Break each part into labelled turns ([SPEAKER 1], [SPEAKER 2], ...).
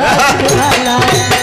[SPEAKER 1] ला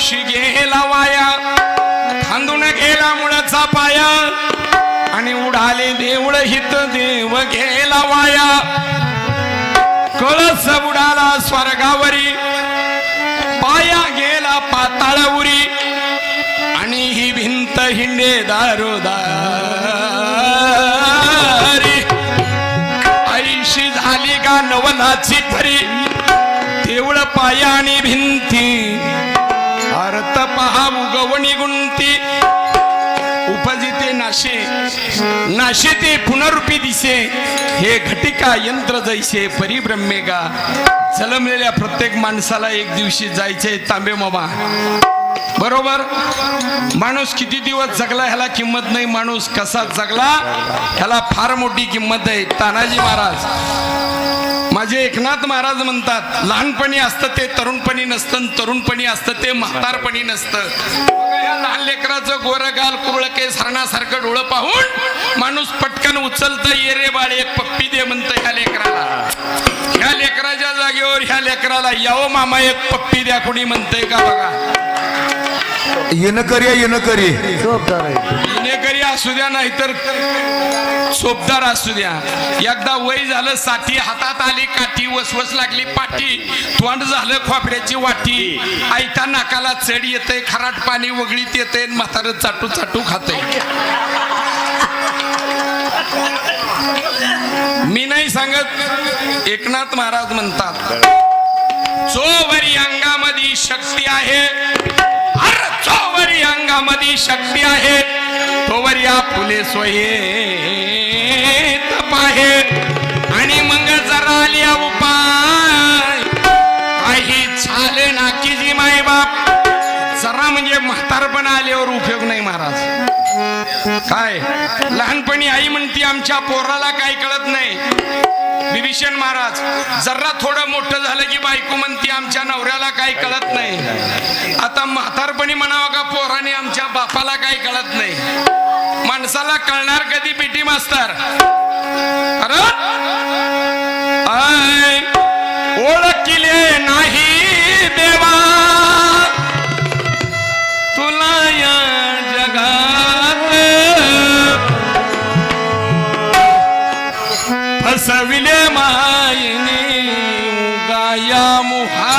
[SPEAKER 1] गाव गेला वाया खांदून गेला मुळाचा पाया आणि उडाले देऊळ हित देव गेला वाया. कळस उडाला स्वर्गावरी पाया गेला पाताळावरी आणि ही भिंत हिंडे दारोदारी. ऐशी झाली का नवनाची फरी देवळ पाया आणि भिंती अर्थ पहा उगवणी गुंती. उपजिते नाशे. नाशे ते पुनरुपी दिसे हे घटिका यंत्र जैसे परिब्रह्मे का जलमलेल्या प्रत्येक माणसाला एक दिवशी जायचे तांबे मामा. बरोबर? माणूस किती दिवस जगला ह्याला किंमत नाही. माणूस कसा जगला? ह्याला फार मोठी किंमत आहे. तानाजी महाराज माझे एकनाथ महाराज म्हणतात लहानपणी असतं ते तरुणपणी नसतं तरुणपणी असतं ते म्हातारपणी नसतं. या लहान लेकराचं गोरगाल कुरळ केस हरणासारखं डोळं पाहून माणूस पटकन उचलतं ये रे बाळ एक पप्पी दे म्हणतं ह्या लेकराला. ह्या लेकराच्या जागेवर ह्या लेकराला यावं मामा एक पप्पी द्या कुणी म्हणतंय का बघा.
[SPEAKER 2] येणं करी येणं करी
[SPEAKER 1] इनेकरी असू द्या नाहीतर सोपदार असू द्या. एकदा वय झालं साठी हातात आली काठी वसवस लागली पाठी तोंड झालं खोबऱ्याची वाटी. ऐका नाकाला चढ येते खराट पाणी वगळीत येते म्हातारं चाटू चाटू खाते मी नाही सांगत एकनाथ महाराज म्हणतात चोवरी अंगामध्ये शक्ती आहे अरे शक्ती आहे. तोवर या फुले सोये तप आहे आणि मग जरा आल्या उपाय. काही झाले ना की जी माय बाप जरा म्हणजे म्हातारपण आल्यावर उपयोग नाही महाराज. काय? लहानपणी आई म्हणती आमच्या पोराला काय कळत नाही. विभीषण महाराज जरा थोडं मोठं झालं की बायको म्हणती आमच्या नवऱ्याला काही कळत नाही. आता म्हातारपणी म्हणावं का पोराने आमच्या बापाला काही कळत नाही. माणसाला कळणार कधी पीटी मास्तर? अरे ओळखिले नाही देव
[SPEAKER 2] ইয়া মুহা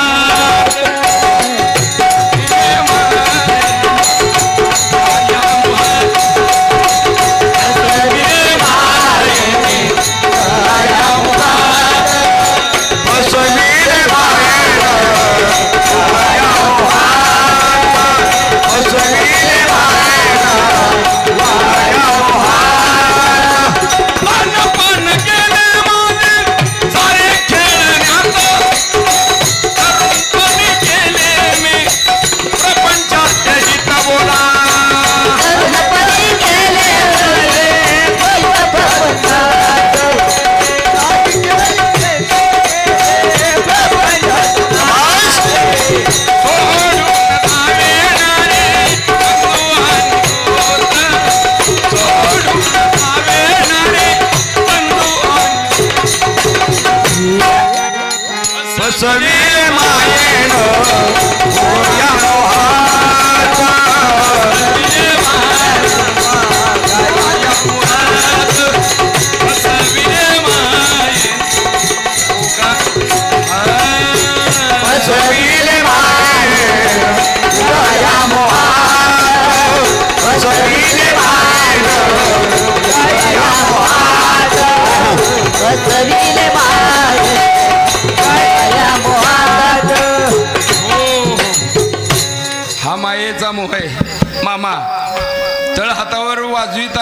[SPEAKER 2] बसविले मायेन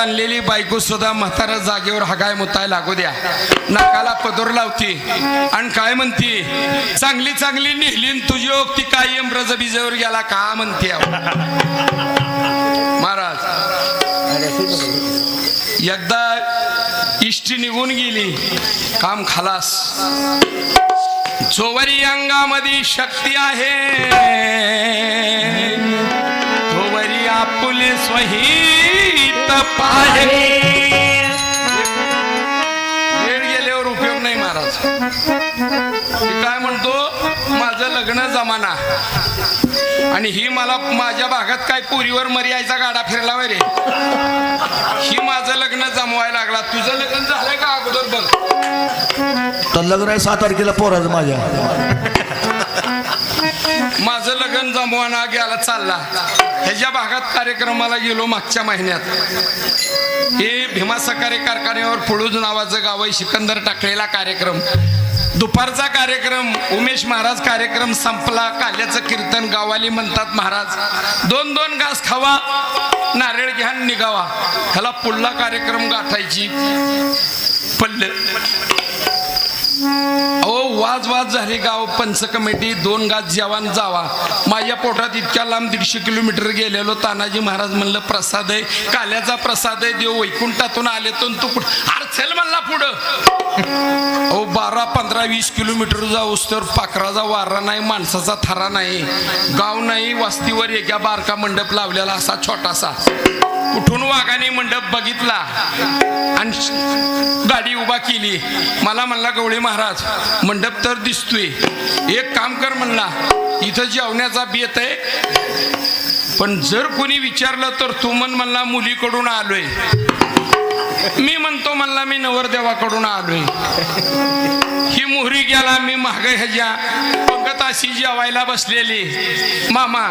[SPEAKER 1] आणलेली बायको सुद्धा म्हातारा जागेवर हगाय मुताय लागू द्या. नाकाला पदर लावती आणि काय म्हणते? चांगली चांगली नेहली तुझी ओक्ती ती कायम रजबिजेवर गेला का म्हणते महाराज एकदा इष्टी निघून गेली काम खालास. जोवरी अंगामध्ये शक्ती आहे. तोवरी आपुले स्वहित पाहे वेळ गेल्यावर उपयोग नाही महाराज. मी काय म्हणतो? माझं लग्न जमाना. आणि ही मला माझ्या भागात काय पुरीवर मर्यायचा गाडा फिरला वय रे. ही माझं लग्न जमवायला लागला. तुझं लग्न झालंय का अगोदर बघ.
[SPEAKER 2] तर लग्न आहे सात तारखेला पोराचं माझ्या.
[SPEAKER 1] माझं लग्न जमवाना गेला चालला. ह्याच्या भागात कार्यक्रमाला गेलो मागच्या महिन्यात. हे भीमा सहकारी कारखान्यावर पुळूज नावाचं गाव आहे सिकंदर टाकलेला कार्यक्रम. दुपारचा कार्यक्रम उमेश महाराज कार्यक्रम संपला काल्याचं कीर्तन गावाली म्हणतात महाराज दोन दोन घास खावा नारळ घ्या निघावा. ह्याला पुढला कार्यक्रम गाठायची पडलं अहो वाज वाज झाले गाव. पंच कमिटी दोन गाज जेवण जावा. माझ्या पोटात इतक्या लांब दीडशे किलोमीटर गेलेलो तानाजी महाराज म्हणलं प्रसाद आहे काल्याचा प्रसाद आहे देव वैकुंठातून आले तो तू कुठं? अरे म्हणला पुढं. अहो बारा पंधरा वीस किलोमीटर जाऊस तर पाखराचा वारा नाही माणसाचा थारा नाही. गाव नाही वस्तीवर एका बारका मंडप लावलेला असा छोटासा. कुठून वाघाने मंडप बघितला? आणि गाडी उभा केली. मला म्हणला गवळी महाराज मंडप तर दिसतोय. एक काम कर म्हणला इथं जेवण्याचा बेत आहे पण जर कोणी विचारलं तर तू मन म्हणला मुलीकडून आलोय. मी म्हणतो म्हणला मी नवरदेवाकडून आलोय. ही मोहरी गेला मी महाग ह्याच्या पंगत अशी जेवायला बसलेली. मामा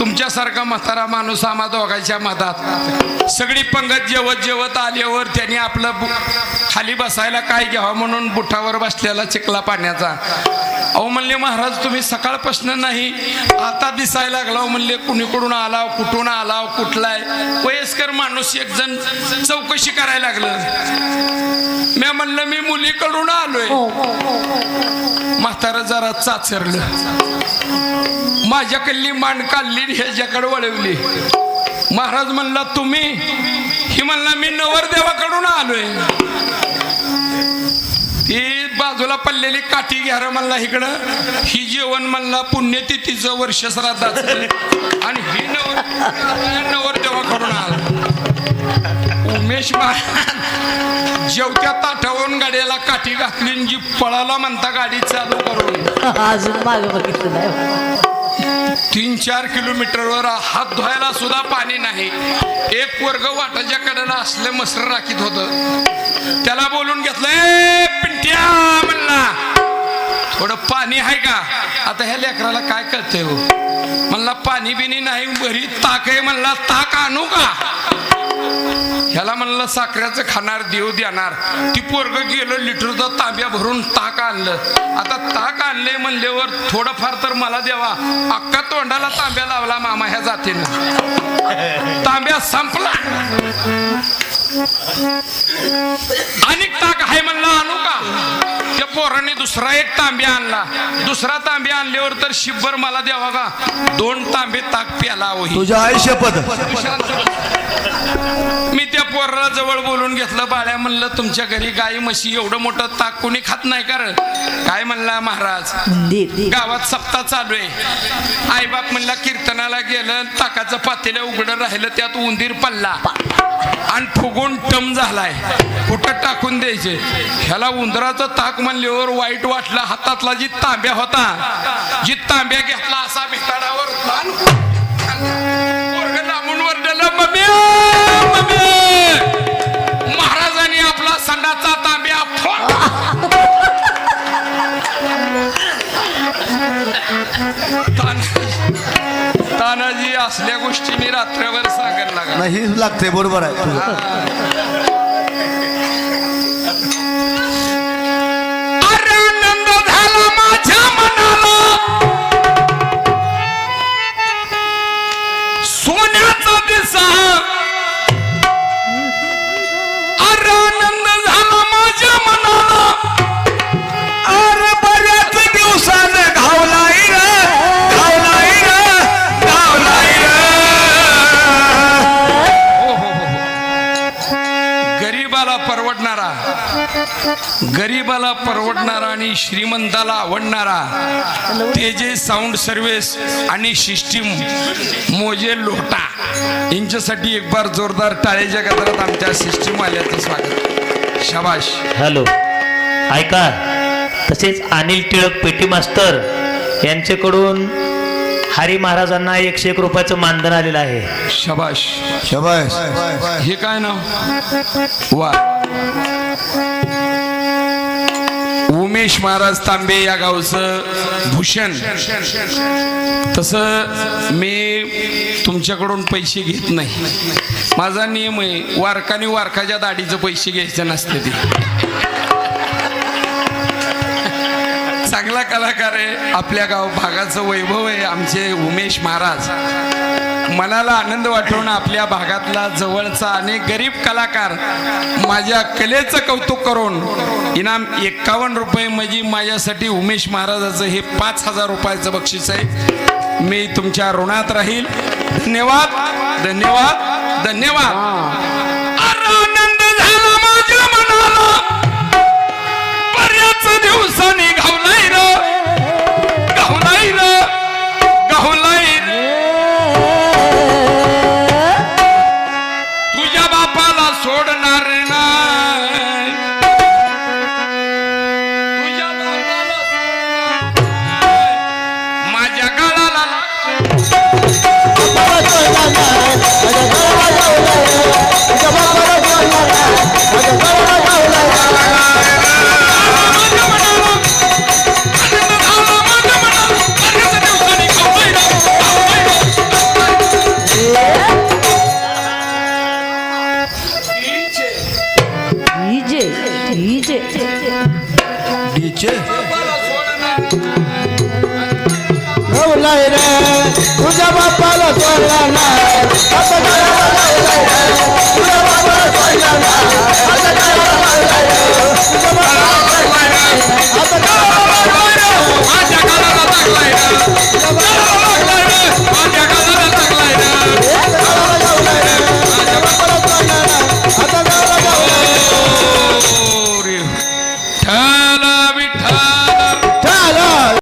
[SPEAKER 1] तुमच्यासारखा म्हातारा माणूस आम्हा दोघांच्या मधात. सगळी पंगत जेवत जेवत आल्यावर त्यांनी आपलं खाली बसायला काय घ्यावं म्हणून बुटावर बसलेला चिखला पाण्याचा. अहो म्हणले महाराज तुम्ही सकाळपासून नाही आता दिसायला लागला. म्हणले कुणीकडून आला कुठून आला कुठलाय? वयस्कर माणूस एक जण चौकशी करायला लागलं. मी म्हणलं मी मुलीकडून आलोय. हो, हो, हो, म्हातारा जरा चाचरलं. माझ्याकडली मान काढली ह्याच्याकडे वळवली. महाराज म्हणला तुम्ही ही म्हणला मी नवरदेवाकडून आलोय. ती बाजूला पडलेली काठी घ्या म्हणला इकडं. ही जेवण म्हणला पुण्यतिथीचं वर्ष श्राद्धाचं. आणि ही नवर नवरदेवाकडून आला. उमेश महाराज जेवत्या ताटावरून गाड्याला काठी घातली जी पळाला म्हणता गाडी चालू करून.
[SPEAKER 3] अजून मागे बघितलं
[SPEAKER 1] तीन चार किलोमीटरवर हात धुवायला सुद्धा पाणी नाही. एक वर्ग वाटाच्या कडेला असलं मसर राखीत होत. त्याला बोलून घेतलं "ए, पिंट्या थोडं पाणी आहे का? आता ह्या लेकराला काय कळतंय हो? म्हणला पाणी बिनी नाही बरी ताक आहे म्हणला ताक आणू का? ह्याला म्हणलं साखरेचं खाणार देव देणार. ती पोरग गेलं लिटरचा तांब्या भरून ताक आणलं. आता ताक आणले म्हणल्यावर थोडंफार तर मला द्यावा अक्का तोंडाला तांब्या लावला मामा ह्या जातीनं. तांब्या संपला. आणि ताक पोराने दुसरा एक तांब्या आणला. दुसरा तांब्या आणल्यावर तर शिब्बर मला द्यावा का? दोन तांबे ताक प्याला
[SPEAKER 2] तुझ्या आई शपथ.
[SPEAKER 1] मी त्या पोराला जवळ बोलून घेतलं बाळ्या म्हणलं तुमच्या घरी गाई म्हशी एवढं मोठं ताक कोणी खात नाही कर काय म्हणला महाराज? गावात सप्ताह चालू आहे. आईबाप म्हणला कीर्तनाला गेलं ताकाचं पातेलं उघडं राहिलं त्यात उंदीर पडला. आणि फुगून टम झालाय कुठं टाकून द्यायचे ह्याला उंदराचं ताक म्हणल्यावर वाईट वाटलं हातातला जी तांब्या होता जी तांब्या घेतला असा भिताडावर ताण. पोरगं लांबून "मम्मी, महाराजांनी आपला संडाचा तांब्या फोड तानाजी असल्या गोष्टी मी रात्रभर सांगायला लागला.
[SPEAKER 2] नाही लागते बरोबर आहे.
[SPEAKER 1] गरीबाला परवडणारा आणि श्रीमंताला आवडणारा तेजे साऊंड सर्व्हिस आणि सिस्टीम मोजे लोटा. यांच्यासाठी एक बार जोरदार टाळेच्या गजरात आमच्या सिस्टीम आल्याचं स्वागत. शबाश.
[SPEAKER 4] हॅलो. ऐका. तसेच अनिल टिळक पेटी मास्तर यांच्याकडून हरी महाराजांना एकशे एक रुपयाचं मानधन आलेलं आहे.
[SPEAKER 1] शबाश.
[SPEAKER 2] शबाश.
[SPEAKER 1] हे काय नाव? वा. उमेश महाराज तांबे या गावचं भूषण. तसं मी तुमच्याकडून पैसे घेत नाही. माझा नियम आहे वारकाने वारकाच्या दाढीचं पैसे घ्यायचे नसते ते. चांगला कलाकार आहे. आपल्या गाव भागाचं वैभव आहे आमचे उमेश महाराज. मनाला आनंद वाटवणं आपल्या भागातला जवळचा अनेक गरीब कलाकार माझ्या कलेचं कौतुक करून इनाम एक्कावन्न रुपये म्हणजे माझ्यासाठी उमेश महाराजाचं हे पाच हजार रुपयाचं बक्षीस आहे. मी तुमच्या ऋणात राहील. धन्यवाद धन्यवाद धन्यवाद.
[SPEAKER 2] घावलाय रे तुझ्या बापाला सोडला नाही